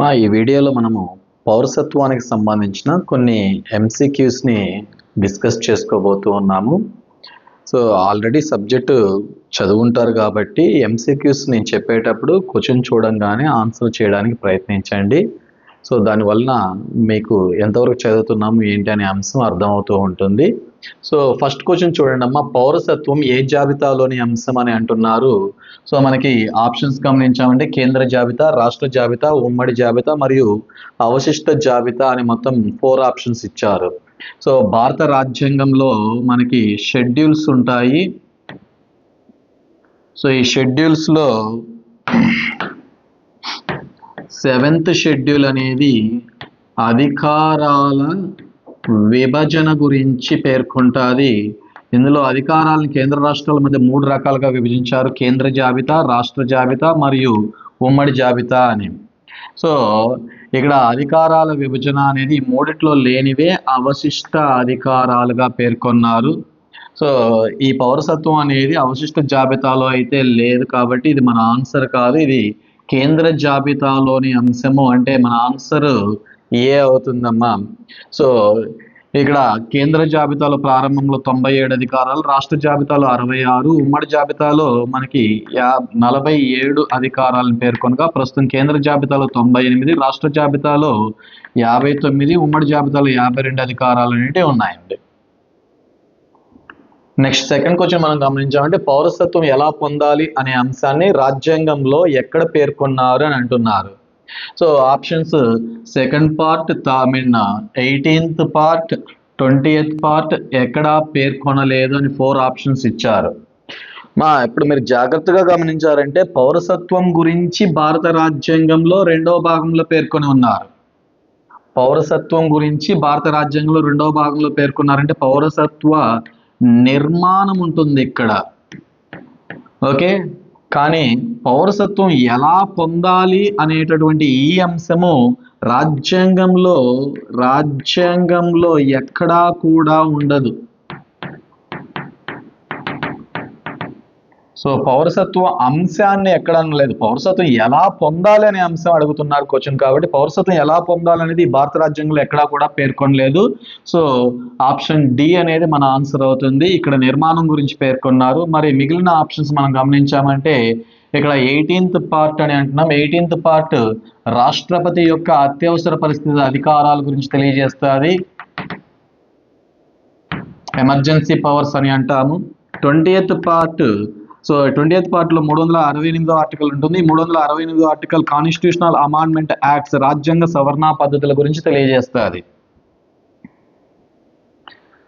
మా ఈ వీడియోలో మనము పౌరసత్వానికి సంబంధించిన కొన్ని ఎంసీక్యూస్ని డిస్కస్ చేసుకోబోతూ ఉన్నాము. సో ఆల్రెడీ సబ్జెక్టు చదువుంటారు కాబట్టి ఎంసీక్యూస్ నేను చెప్పేటప్పుడు క్వశ్చన్ చూడంగానే ఆన్సర్ చేయడానికి ప్రయత్నించండి. సో దానివలన మీకు ఎంతవరకు చదువుతున్నాము ఏంటి అనే అంశం అర్థమవుతూ ఉంటుంది. సో ఫస్ట్ క్వశ్చన్ చూడండి అమ్మా పౌరసత్వం ఏ జాబితాలోని అంశం అని అంటున్నారు? సో మనకి ఆప్షన్స్ గమనించామంటే కేంద్ర జాబితా రాష్ట్ర జాబితా ఉమ్మడి జాబితా మరియు అవశిష్ట జాబితా అని మొత్తం ఫోర్ ఆప్షన్స్ ఇచ్చారు. సో భారత రాజ్యాంగంలో మనకి షెడ్యూల్స్ ఉంటాయి. సో ఈ షెడ్యూల్స్లో సెవెంత్ షెడ్యూల్ అనేది అధికారాల విభజన గురించి పేర్కొంటుంది. ఇందులో అధికారాలను కేంద్ర రాష్ట్రాల మధ్య మూడు రకాలుగా విభజించారు. కేంద్ర జాబితా రాష్ట్ర జాబితా మరియు ఉమ్మడి జాబితా అని. సో ఇక్కడ అధికారాల విభజన అనేది మూడిట్లో లేనివే అవశిష్ట అధికారాలుగా పేర్కొన్నారు. సో ఈ పౌరసత్వం అనేది అవశిష్ట జాబితాలో అయితే లేదు కాబట్టి ఇది మన ఆన్సర్ కాదు. ఇది కేంద్ర జాబితాలోని అంశము అంటే మన ఆన్సర్ ఏ అవుతుందమ్మా? సో ఇక్కడ కేంద్ర జాబితాలో ప్రారంభంలో తొంభై ఏడు అధికారాలు రాష్ట్ర జాబితాలో అరవై ఆరు ఉమ్మడి జాబితాలో మనకి యా నలభై ఏడు అధికారాలను పేర్కొనగా ప్రస్తుతం కేంద్ర జాబితాలో తొంభై ఎనిమిది రాష్ట్ర జాబితాలో యాభై తొమ్మిది ఉమ్మడి జాబితాలో యాభై రెండు అధికారాలు అనేవి ఉన్నాయండి. నెక్స్ట్ సెకండ్ క్వశ్చన్ మనం గమనించామంటే పౌరసత్వం ఎలా పొందాలి అనే అంశాన్ని రాజ్యాంగంలో ఎక్కడ పేర్కొన్నారు అని అంటున్నారు. So options second part I mean eighteenth part twenty part ఎక్కడా పేర్కొనలేదు అని ఫోర్ ఆప్షన్స్ ఇచ్చారు. మా ఇప్పుడు మీరు జాగ్రత్తగా గమనించారంటే పౌరసత్వం గురించి భారత రాజ్యాంగంలో రెండవ భాగంలో పేర్కొని ఉన్నారు. పౌరసత్వం గురించి భారత రాజ్యాంగంలో రెండవ భాగంలో పేర్కొన్నారంటే పౌరసత్వ నిర్మాణం ఉంటుంది ఇక్కడ. ఓకే? కానీ పౌరసత్వం ఎలా పొందాలి అనేటటువంటి ఈ అంశము రాజ్యాంగంలో రాజ్యాంగంలో ఎక్కడా కూడా ఉండదు. సో పౌరసత్వ అంశాన్ని ఎక్కడ అనలేదు. పౌరసత్వం ఎలా పొందాలి అనే అంశం అడుగుతున్నారు క్వశ్చన్ కాబట్టి పౌరసత్వం ఎలా పొందాలనేది భారత రాజ్యాంగంలో ఎక్కడా కూడా పేర్కొనలేదు. సో ఆప్షన్ డి అనేది మన ఆన్సర్ అవుతుంది. ఇక్కడ నిర్మాణం గురించి పేర్కొన్నారు. మరి మిగిలిన ఆప్షన్స్ మనం గమనించామంటే ఇక్కడ ఎయిటీన్త్ పార్ట్ అని అంటున్నాం. ఎయిటీన్త్ పార్ట్ రాష్ట్రపతి యొక్క అత్యవసర పరిస్థితి అధికారాల గురించి తెలియజేస్తుంది. ఎమర్జెన్సీ పవర్స్ అని అంటాము. Twenty part so twenty eighth పార్ట్లో మూడు వందల అరవై ఎనిమిదో ఆర్టికల్ ఉంటుంది. మూడు వందల అరవై ఎనిమిదో ఆర్టికల్ కాన్స్టిట్యూషనల్ అమాండ్మెంట్ యాక్ట్స్ రాజ్యాంగ సవరణ పద్ధతుల గురించి తెలియజేస్తుంది.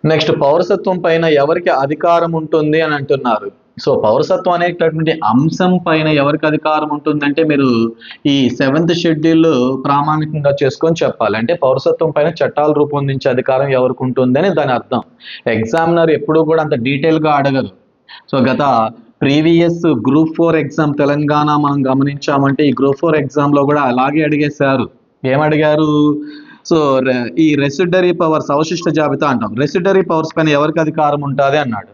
నెక్స్ట్ పౌరసత్వం పైన ఎవరికి అధికారం ఉంటుంది అని అంటున్నారు. సో పౌరసత్వం అనేటటువంటి అంశం పైన ఎవరికి అధికారం ఉంటుందంటే మీరు ఈ సెవెంత్ షెడ్యూల్ ప్రామాణికంగా చేసుకొని చెప్పాలి. అంటే పౌరసత్వం పైన చట్టాలు రూపొందించే అధికారం ఎవరికి ఉంటుంది అని దాని అర్థం. ఎగ్జామినర్ ఎప్పుడూ కూడా అంత డీటెయిల్గా అడగరు. సో గత previous group four exam Telangana మనం గమనించామంటే ఈ గ్రూప్ ఫోర్ ఎగ్జామ్లో కూడా అలాగే అడిగేశారు. ఏమడిగారు? సో ఈ రెసిడరీ పవర్స్ అవశిష్ట జాబితా అంటాం. రెసిడరీ పవర్స్ పైన ఎవరికి అధికారం ఉంటుంది అన్నాడు.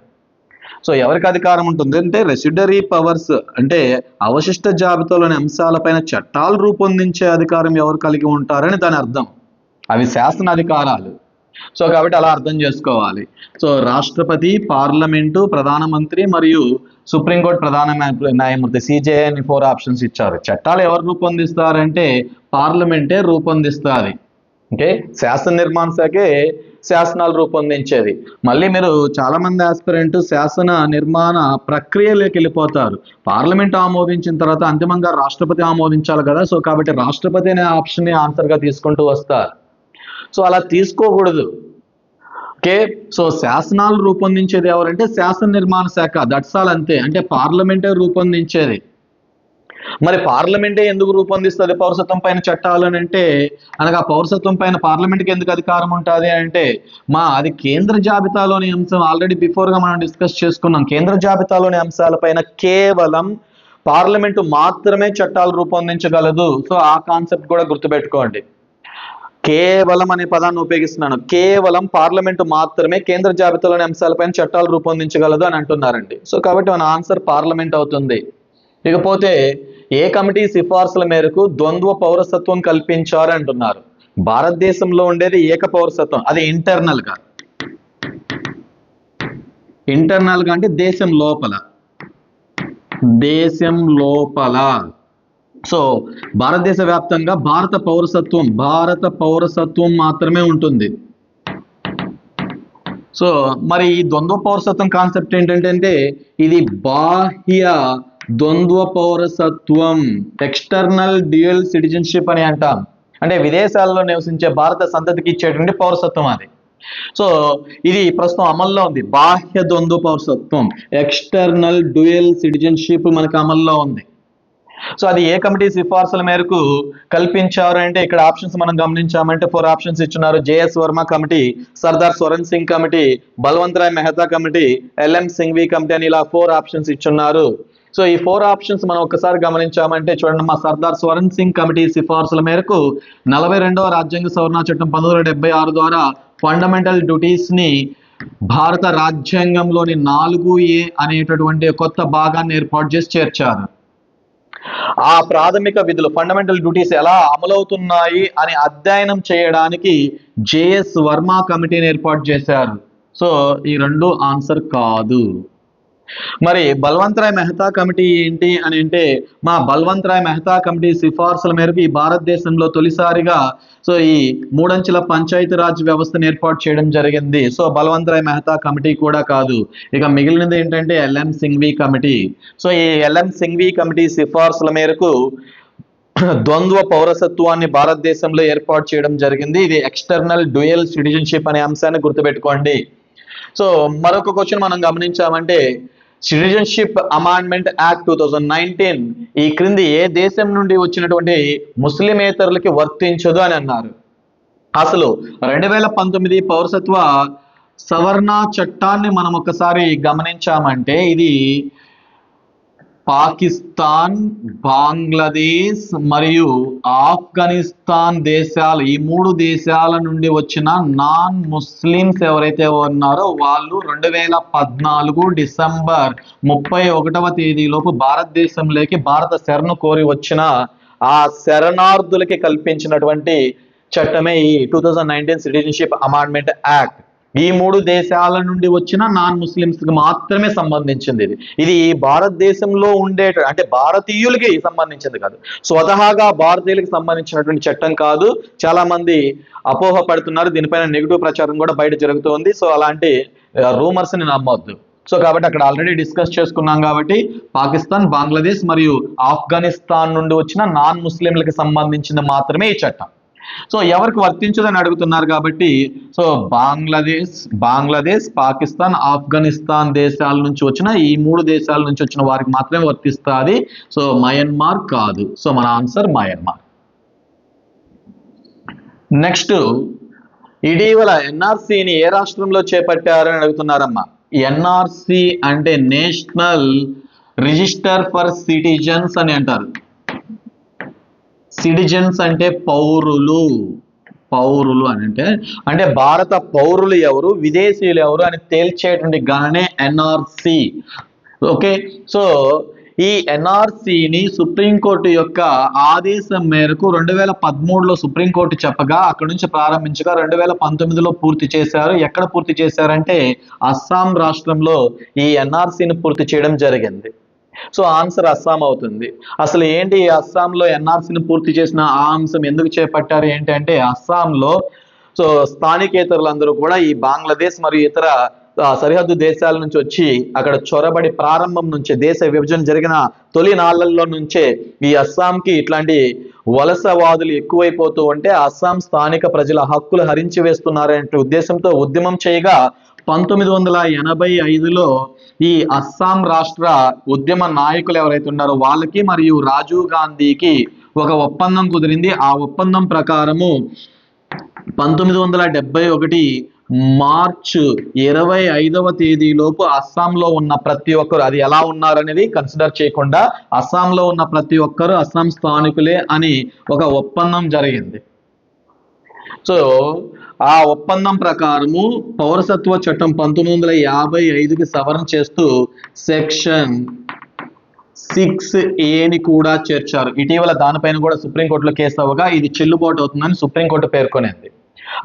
సో ఎవరికి అధికారం ఉంటుంది? అంటే రెసిడరీ పవర్స్ అంటే అవశిష్ట జాబితాలోని అంశాలపైన చట్టాలు రూపొందించే అధికారం ఎవరు కలిగి ఉంటారని దాని అర్థం. అవి శాసన అధికారాలు సో కాబట్టి అలా అర్థం చేసుకోవాలి. సో రాష్ట్రపతి పార్లమెంటు ప్రధానమంత్రి మరియు సుప్రీంకోర్టు ప్రధాన న్యాయమూర్తి సిజే అని ఫోర్ ఆప్షన్స్ ఇచ్చారు. చట్టాలు ఎవరు రూపొందిస్తారంటే పార్లమెంటే రూపొందిస్తుంది. ఓకే? శాసన నిర్మాణ శాఖే శాసనాలు రూపొందించేది. మళ్ళీ మీరు చాలా మంది ఆస్పిరెంట్ శాసన నిర్మాణ ప్రక్రియలోకి వెళ్ళిపోతారు. పార్లమెంట్ ఆమోదించిన తర్వాత అంతిమంగా రాష్ట్రపతి ఆమోదించాలి కదా? సో కాబట్టి రాష్ట్రపతి అనే ఆప్షన్ని ఆన్సర్గా తీసుకుంటూ వస్తారు. సో అలా తీసుకోకూడదు. ఓకే? సో శాసనాలు రూపొందించేది ఎవరంటే శాసన నిర్మాణ శాఖ. దట్సాల్ అంతే. అంటే పార్లమెంటే రూపొందించేది. మరి పార్లమెంటే ఎందుకు రూపొందిస్తుంది పౌరసత్వం పైన చట్టాలు అని అంటే అనగా పౌరసత్వం పైన పార్లమెంట్కి ఎందుకు అధికారం ఉంటుంది అంటే మా అది కేంద్ర జాబితాలోని అంశం ఆల్రెడీ బిఫోర్గా మనం డిస్కస్ చేసుకున్నాం. కేంద్ర జాబితాలోని అంశాలపైన కేవలం పార్లమెంటు మాత్రమే చట్టాలు రూపొందించగలదు. సో ఆ కాన్సెప్ట్ కూడా గుర్తుపెట్టుకోండి. కేవలం అనే పదాన్ని ఉపయోగిస్తున్నాను. కేవలం పార్లమెంటు మాత్రమే కేంద్ర జాబితాలోని అంశాలపైన చట్టాలు రూపొందించగలదు అని అంటున్నారండి. సో కాబట్టి మన ఆన్సర్ పార్లమెంట్ అవుతుంది. ఇకపోతే ఏ కమిటీ సిఫార్సుల మేరకు ద్వంద్వ పౌరసత్వం కల్పించారు అంటున్నారు. భారతదేశంలో ఉండేది ఏక పౌరసత్వం అది ఇంటర్నల్గా ఇంటర్నల్గా అంటే దేశం లోపల. దేశం లోపల. సో భారతదేశ వ్యాప్తంగా భారత పౌరసత్వం భారత పౌరసత్వం మాత్రమే ఉంటుంది. సో మరి ఈ ద్వంద్వ పౌరసత్వం కాన్సెప్ట్ ఏంటంటే ఇది బాహ్య ద్వంద్వ పౌరసత్వం ఎక్స్టర్నల్ డ్యూయల్ సిటిజన్షిప్ అని అంటాం. అంటే విదేశాల్లో నివసించే భారత సంతతికి ఇచ్చేటువంటి పౌరసత్వం అది. సో ఇది ప్రస్తుతం అమల్లో ఉంది. బాహ్య ద్వంద్వ పౌరసత్వం ఎక్స్టర్నల్ డ్యూయల్ సిటిజన్షిప్ మనకు అమల్లో ఉంది. సో అది ఏ కమిటీ సిఫార్సుల మేరకు కల్పించారు అంటే ఇక్కడ ఆప్షన్స్ మనం గమనించామంటే ఫోర్ ఆప్షన్స్ ఇచ్చున్నారు. JS Verma committee Sardar Swaran Singh committee Balwant Rai Mehta committee LM Singhvi committee అని ఇలా ఫోర్ ఆప్షన్స్ ఇచ్చున్నారు. సో ఈ ఫోర్ ఆప్షన్స్ మనం ఒకసారి గమనించామంటే చూడండి మా సర్దార్ స్వరణ్ సింగ్ కమిటీ సిఫార్సుల మేరకు నలభై రెండవ రాజ్యాంగ సవరణ చట్టం పంతొమ్మిది డెబ్బై ఆరు ద్వారా ఫండమెంటల్ డ్యూటీస్ని భారత రాజ్యాంగంలోని నాలుగు ఏ అనేటటువంటి కొత్త భాగాన్ని ఏర్పాటు చేసి చేర్చారు. ఆ ప్రాథమిక విధులు ఫండమెంటల్ డ్యూటీస్ ఎలా అమలవుతున్నాయి అని అధ్యయనం చేయడానికి జేఎస్ వర్మ కమిటీని ఏర్పాటు చేశారు. సో ఈ రెండు ఆన్సర్ కాదు. మరి బల్వంతరాయ్ మెహతా కమిటీ ఏంటి అని అంటే మా బల్వంత్ రాయ్ మెహతా కమిటీ సిఫార్సుల మేరకు ఈ భారతదేశంలో తొలిసారిగా సో ఈ మూడంచెల పంచాయతీ రాజ్ వ్యవస్థను ఏర్పాటు చేయడం జరిగింది. సో బల్వంతరాయ్ మెహతా కమిటీ కూడా కాదు. ఇక మిగిలినది ఏంటంటే ఎల్ఎం సింఘ్వి కమిటీ. సో ఈ ఎల్ఎం సింఘ్వి కమిటీ సిఫార్సుల మేరకు ద్వంద్వ పౌరసత్వాన్ని భారతదేశంలో ఏర్పాటు చేయడం జరిగింది. ఇది ఎక్స్టర్నల్ డ్యూయల్ సిటిజన్షిప్ అనే అంశాన్ని గుర్తుపెట్టుకోండి. సో మరొక క్వశ్చన్ మనం గమనించామంటే citizenship amendment act two thousand nineteen ఈ క్రింది ఏ దేశం నుండి వచ్చినటువంటి ముస్లిమేతరులకి వర్తించదు అని అన్నారు. అసలు రెండు వేల పంతొమ్మిది పౌరసత్వ సవరణ చట్టాన్ని మనం ఒకసారి గమనించామంటే ఇది పాకిస్తాన్ బంగ్లాదేశ్ మరియు ఆఫ్ఘనిస్తాన్ దేశాలు ఈ మూడు దేశాల నుండి వచ్చిన నాన్ ముస్లిమ్స్ ఎవరైతే ఉన్నారో వాళ్ళు రెండు వేల పద్నాలుగు డిసెంబర్ ముప్పై ఒకటవ తేదీలోపు భారతదేశంలోకి భారత శరణు కోరి వచ్చిన ఆ శరణార్థులకి కల్పించినటువంటి చట్టమే ఈ two thousand nineteen citizenship amendment act ఈ మూడు దేశాల నుండి వచ్చిన నాన్ ముస్లిమ్స్కి మాత్రమే సంబంధించింది ఇది. ఇది భారతదేశంలో ఉండే అంటే భారతీయులకి సంబంధించింది కాదు. స్వతహాగా భారతీయులకి సంబంధించినటువంటి చట్టం కాదు. చాలా మంది అపోహ పడుతున్నారు. దీనిపైన నెగిటివ్ ప్రచారం కూడా బయట జరుగుతోంది. సో అలాంటి రూమర్స్ని నమ్మొద్దు. సో కాబట్టి అక్కడ ఆల్రెడీ డిస్కస్ చేసుకున్నాం కాబట్టి పాకిస్తాన్ బంగ్లాదేశ్ మరియు ఆఫ్ఘనిస్తాన్ నుండి వచ్చిన నాన్ ముస్లింలకు సంబంధించిన మాత్రమే ఈ చట్టం. సో ఎవరికి వర్తించదని అడుగుతున్నారు కాబట్టి సో బంగ్లాదేశ్ బంగ్లాదేశ్ పాకిస్తాన్ ఆఫ్ఘనిస్తాన్ దేశాల నుంచి వచ్చిన ఈ మూడు దేశాల నుంచి వచ్చిన వారికి మాత్రమే వర్తిస్తుంది. సో మయన్మార్ కాదు. సో మన ఆన్సర్ మయన్మార్. నెక్స్ట్ ఇటీవల ఎన్ఆర్సీని ఏ రాష్ట్రంలో చేపట్టారని అడుగుతున్నారమ్మా. ఎన్ఆర్సి అంటే నేషనల్ రిజిస్టర్ ఫర్ సిటిజన్స్ అని అంటారు. సిటిజన్స్ అంటే పౌరులు. పౌరులు అని అంటే అంటే భారత పౌరులు ఎవరు విదేశీయులు ఎవరు అని తేల్చేటువంటి గణనే ఎన్ఆర్సి. ఓకే? సో ఈ ఎన్ఆర్సిని సుప్రీంకోర్టు యొక్క ఆదేశం మేరకు రెండు వేల పదమూడులో సుప్రీంకోర్టు చెప్పగా అక్కడ నుంచి ప్రారంభించగా రెండు వేల పంతొమ్మిదిలో పూర్తి చేశారు. ఎక్కడ పూర్తి చేశారంటే అస్సాం రాష్ట్రంలో ఈ ఎన్ఆర్సిని పూర్తి చేయడం జరిగింది. సో ఆన్సర్ అస్సాం అవుతుంది. అసలు ఏంటి అస్సాంలో ఎన్ఆర్సీని పూర్తి చేసిన ఆ అంశం ఎందుకు చేపట్టారు ఏంటి అంటే అస్సాంలో సో స్థానికేతరులందరూ కూడా ఈ బంగ్లాదేశ్ మరియు ఇతర సరిహద్దు దేశాల నుంచి వచ్చి అక్కడ చొరబడి ప్రారంభం నుంచే దేశ విభజన జరిగిన తొలి నాళ్ళలో నుంచే ఈ అస్సాంకి ఇట్లాంటి వలసవాదులు ఎక్కువైపోతూ ఉంటే అస్సాం స్థానిక ప్రజల హక్కులు హరించి వేస్తున్నారనే ఉద్దేశంతో ఉద్యమం చేయగా పంతొమ్మిది వందల ఎనభై ఐదులో ఈ అస్సాం రాష్ట్ర ఉద్యమ నాయకులు ఎవరైతే ఉన్నారో వాళ్ళకి మరియు రాజీవ్ గాంధీకి ఒక ఒప్పందం కుదిరింది. ఆ ఒప్పందం ప్రకారము పంతొమ్మిది వందల డెబ్బై ఒకటి మార్చ్ ఇరవై ఐదవ తేదీలోపు అస్సాంలో ఉన్న ప్రతి ఒక్కరు అది ఎలా ఉన్నారనేది కన్సిడర్ చేయకుండా అస్సాంలో ఉన్న ప్రతి ఒక్కరు అస్సాం స్థానికులే అని ఒక ఒప్పందం జరిగింది. సో ఆ ఒప్పందం ప్రకారము పౌరసత్వ చట్టం పంతొమ్మిది వందల యాభై ఐదుకి సవరణ చేస్తూ సెక్షన్ సిక్స్ ఏని కూడా చేర్చారు. ఇటీవల దానిపైన కూడా సుప్రీంకోర్టులో కేసు అవ్వగా ఇది చెల్లుబాటు అవుతుందని సుప్రీంకోర్టు పేర్కొనింది.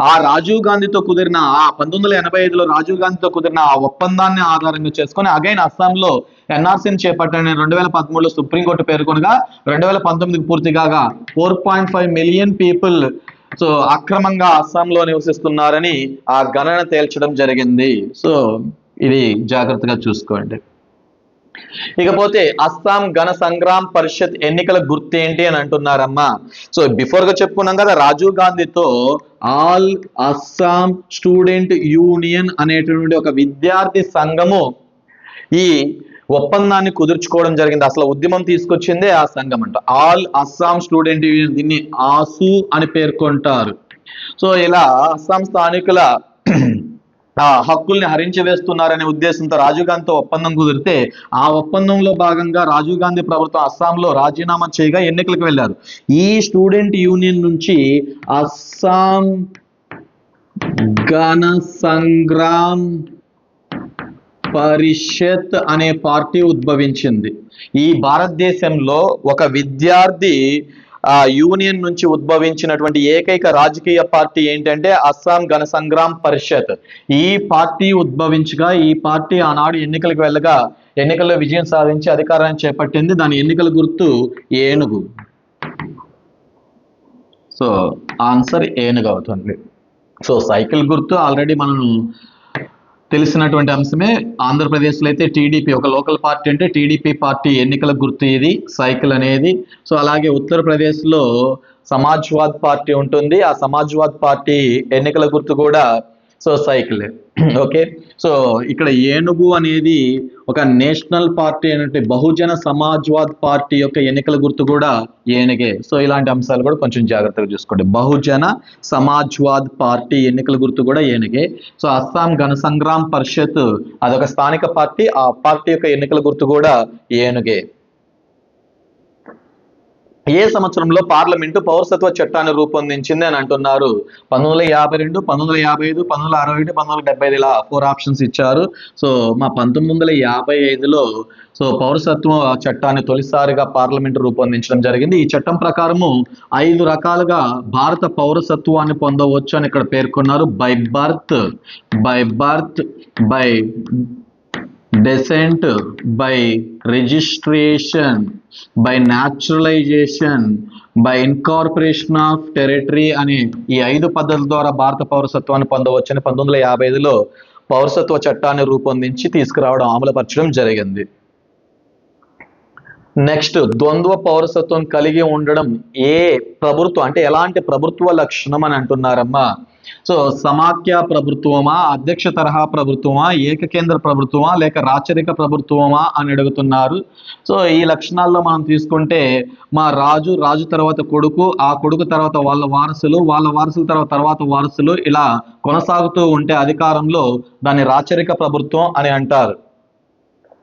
ఆ రాజీవ్ గాంధీతో కుదిరిన ఆ పంతొమ్మిది వందల ఎనభై ఐదులో రాజీవ్ గాంధీతో కుదిరిన ఆ ఒప్పందాన్ని ఆధారంగా చేసుకొని అగైన్ అస్సాంలో ఎన్ఆర్సీని చేపట్టని రెండు వేల పదమూడులో సుప్రీంకోర్టు పేర్కొనగా రెండు వేల పంతొమ్మిదికి పూర్తి కాగా four point five million people so అక్రమంగా అస్సాంలో నివసిస్తున్నారని ఆ గణన తేల్చడం జరిగింది. సో ఇది జాగ్రత్తగా చూసుకోండి. ఇకపోతే అస్సాం గణ సంగ్రామ్ పరిషత్ ఎన్నికల గుర్తు ఏంటి అని అంటున్నారమ్మా. సో బిఫోర్గా చెప్పుకున్నాం కదా రాజీవ్ గాంధీతో ఆల్ అస్సాం స్టూడెంట్ యూనియన్ అనేటువంటి ఒక విద్యార్థి సంఘము ఈ ఒప్పందాన్ని కుదుర్చుకోవడం జరిగింది. అసలు ఉద్యమం తీసుకొచ్చిందే ఆ సంఘం అంట. ఆల్ అస్సాం స్టూడెంట్ యూనియన్ దీన్ని ఆసు అని పేర్కొంటారు. సో ఇలా అస్సాం స్థానికుల హక్కుల్ని హరించి వేస్తున్నారనే ఉద్దేశంతో రాజీవ్ గాంధీతో ఒప్పందం కుదిరితే ఆ ఒప్పందంలో భాగంగా రాజీవ్ గాంధీ ప్రభుత్వం అస్సాంలో రాజీనామా చేయగా ఎన్నికలకు వెళ్ళారు. ఈ స్టూడెంట్ యూనియన్ నుంచి అస్సాం గణ సంగ్రామ్ పరిషత్ అనే పార్టీ ఉద్భవించింది. ఈ భారతదేశంలో ఒక విద్యార్థి ఆ యూనియన్ నుంచి ఉద్భవించినటువంటి ఏకైక రాజకీయ పార్టీ ఏంటంటే అస్సాం గణ సంగ్రామ్ పరిషత్. ఈ పార్టీ ఉద్భవించగా ఈ పార్టీ ఆనాడు ఎన్నికలకు వెళ్ళగా ఎన్నికల్లో విజయం సాధించి అధికారాన్ని చేపట్టింది దాని ఎన్నికల గుర్తు ఏనుగు. సో ఆన్సర్ ఏనుగు అవుతుంది. సో సైకిల్ గుర్తు ఆల్రెడీ మనం తెలిసినటువంటి అంశమే ఆంధ్రప్రదేశ్లో అయితే టీడీపీ. ఒక లోకల్ పార్టీ అంటే టీడీపీ పార్టీ ఎన్నికల గుర్తు ఇది సైకిల్ అనేది. సో అలాగే ఉత్తరప్రదేశ్లో సమాజ్వాద్ పార్టీ ఉంటుంది. ఆ సమాజ్వాద్ పార్టీ ఎన్నికల గుర్తు కూడా సో సైకిల్. ఓకే? సో ఇక్కడ ఏనుగు అనేది ఒక నేషనల్ పార్టీ అయినట్టు బహుజన సమాజ్వాద్ పార్టీ యొక్క ఎన్నికల గుర్తు కూడా ఏనుగే. సో ఇలాంటి అంశాలు కూడా కొంచెం జాగ్రత్తగా చూసుకోండి. బహుజన సమాజ్వాద్ పార్టీ ఎన్నికల గుర్తు కూడా ఏనుగే. సో అస్సాం గణ సంగ్రామ్ పరిషత్ అదొక స్థానిక పార్టీ. ఆ పార్టీ యొక్క ఎన్నికల గుర్తు కూడా ఏనుగే. ఏ సంవత్సరంలో పార్లమెంటు పౌరసత్వ చట్టాన్ని రూపొందించింది అని అంటున్నారు? పంతొమ్మిది వందల యాభై రెండు పంతొమ్మిది వందల యాభై ఐదు పంతొమ్మిది వందల అరవై ఒకటి పంతొమ్మిది వందల డెబ్బై ఐదు ఇలా ఫోర్ ఆప్షన్స్ ఇచ్చారు. సో మా పంతొమ్మిది వందల యాభై ఐదులో సో పౌరసత్వ చట్టాన్ని తొలిసారిగా పార్లమెంట్ రూపొందించడం జరిగింది. ఈ చట్టం ప్రకారము ఐదు రకాలుగా భారత పౌరసత్వాన్ని పొందవచ్చు అని ఇక్కడ పేర్కొన్నారు. By birth by birth by descent by registration by naturalisation by incorporation of territory అనే ఈ ఐదు పద్ధతుల ద్వారా భారత పౌరసత్వాన్ని పొందవచ్చని పంతొమ్మిది వందల యాభై ఐదులో పౌరసత్వ చట్టాన్ని రూపొందించి తీసుకురావడం అమలుపరచడం జరిగింది. నెక్స్ట్ ద్వంద్వ పౌరసత్వం కలిగి ఉండడం ఏ ప్రభుత్వం అంటే ఎలాంటి ప్రభుత్వ లక్షణం అని అంటున్నారమ్మా? సో సమాఖ్య ప్రభుత్వమా అధ్యక్ష తరహా ప్రభుత్వమా ఏకకేంద్ర ప్రభుత్వమా లేక రాచరిక ప్రభుత్వమా అని అడుగుతున్నారు. సో ఈ లక్షణాల్లో మనం తీసుకుంటే మా రాజు రాజు తర్వాత కొడుకు ఆ కొడుకు తర్వాత వాళ్ళ వారసులు వాళ్ళ వారసుల తర్వాత తర్వాత వారసులు ఇలా కొనసాగుతూ ఉంటే అధికారంలో దాన్ని రాచరిక ప్రభుత్వం అని అంటారు.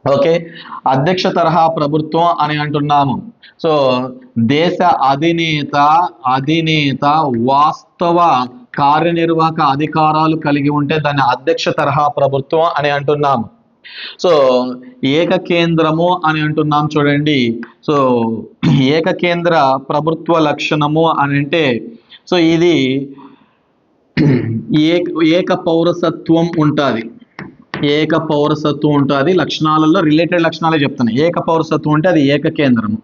ఓకే? అధ్యక్ష తరహా ప్రభుత్వం అని అంటున్నాము. సో దేశ అధినేత అధినేత వాస్తవ కార్యనిర్వాహక అధికారాలు కలిగి ఉంటే దాన్ని అధ్యక్ష తరహా ప్రభుత్వం అని అంటున్నాము. సో ఏక కేంద్రము అని అంటున్నాం చూడండి. సో ఏక కేంద్ర ప్రభుత్వ లక్షణము అని అంటే సో ఇది ఏక ఏక పౌరసత్వం ఉంటుంది. ఏక పౌరసత్వం ఉంటుంది లక్షణాలలో రిలేటెడ్ లక్షణాలే చెప్తాను ఏక పౌరసత్వం ఉంటే అది ఏక కేంద్రము.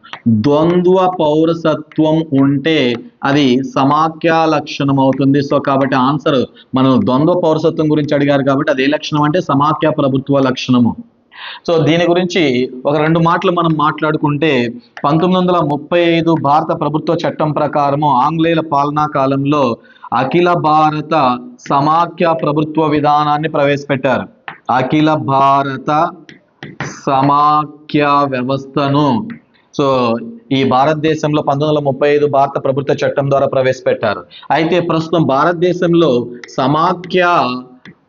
ద్వంద్వ పౌరసత్వం ఉంటే అది సమాఖ్య లక్షణం అవుతుంది. సో కాబట్టి ఆన్సర్ మనం ద్వంద్వ పౌరసత్వం గురించి అడిగారు కాబట్టి అది ఏ లక్షణం అంటే సమాఖ్య ప్రభుత్వ లక్షణము. సో దీని గురించి ఒక రెండు మాటలు మనం మాట్లాడుకుంటే పంతొమ్మిది వందల ముప్పై ఐదు భారత ప్రభుత్వ చట్టం ప్రకారము ఆంగ్లేయుల పాలనా కాలంలో అఖిల భారత సమాఖ్య ప్రభుత్వ విధానాన్ని ప్రవేశపెట్టారు. అఖిల భారత సమాఖ్య వ్యవస్థను. సో ఈ భారతదేశంలో పంతొమ్మిది వందల ముప్పై ఐదు భారత ప్రభుత్వ చట్టం ద్వారా ప్రవేశపెట్టారు. అయితే ప్రస్తుతం భారతదేశంలో సమాఖ్య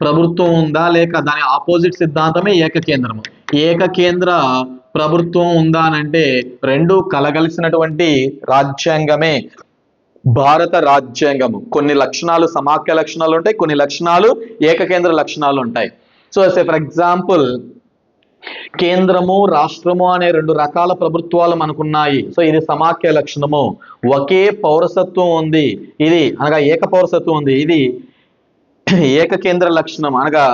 ప్రభుత్వం ఉందా లేక దాని ఆపోజిట్ సిద్ధాంతమే ఏకకేంద్రము? ఏకకేంద్ర ప్రభుత్వం ఉందా అంటే రెండు కలగలిసినటువంటి రాజ్యాంగమే భారత రాజ్యాంగము. కొన్ని లక్షణాలు సమాఖ్య లక్షణాలు ఉంటాయి కొన్ని లక్షణాలు ఏకకేంద్ర లక్షణాలు ఉంటాయి. సో సే ఫర్ ఎగ్జాంపుల్ కేంద్రము రాష్ట్రము అనే రెండు రకాల ప్రభుత్వాలు మనకున్నాయి. సో ఇది సమాఖ్య లక్షణము. ఒకే పౌరసత్వం ఉంది. ఇది అనగా ఏక పౌరసత్వం ఉంది. ఇది ఏక కేంద్ర లక్షణం అనగా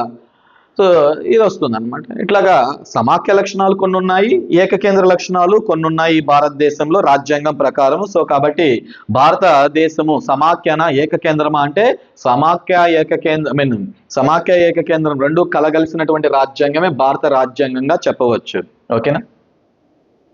సో ఇది వస్తుంది అనమాట ఇట్లాగా సమాఖ్య లక్షణాలు కొన్ని ఉన్నాయి ఏకకేంద్ర లక్షణాలు కొన్ని ఉన్నాయి భారతదేశంలో రాజ్యాంగం ప్రకారం సో కాబట్టి భారతదేశము సమాఖ్యన ఏకకేంద్రమా అంటే సమాఖ్య ఏకకేంద్ర ఐ మీన్ సమాఖ్య ఏకకేంద్రం రెండు కలగలిసినటువంటి రాజ్యాంగమే భారత రాజ్యాంగంగా చెప్పవచ్చు. ఓకేనా?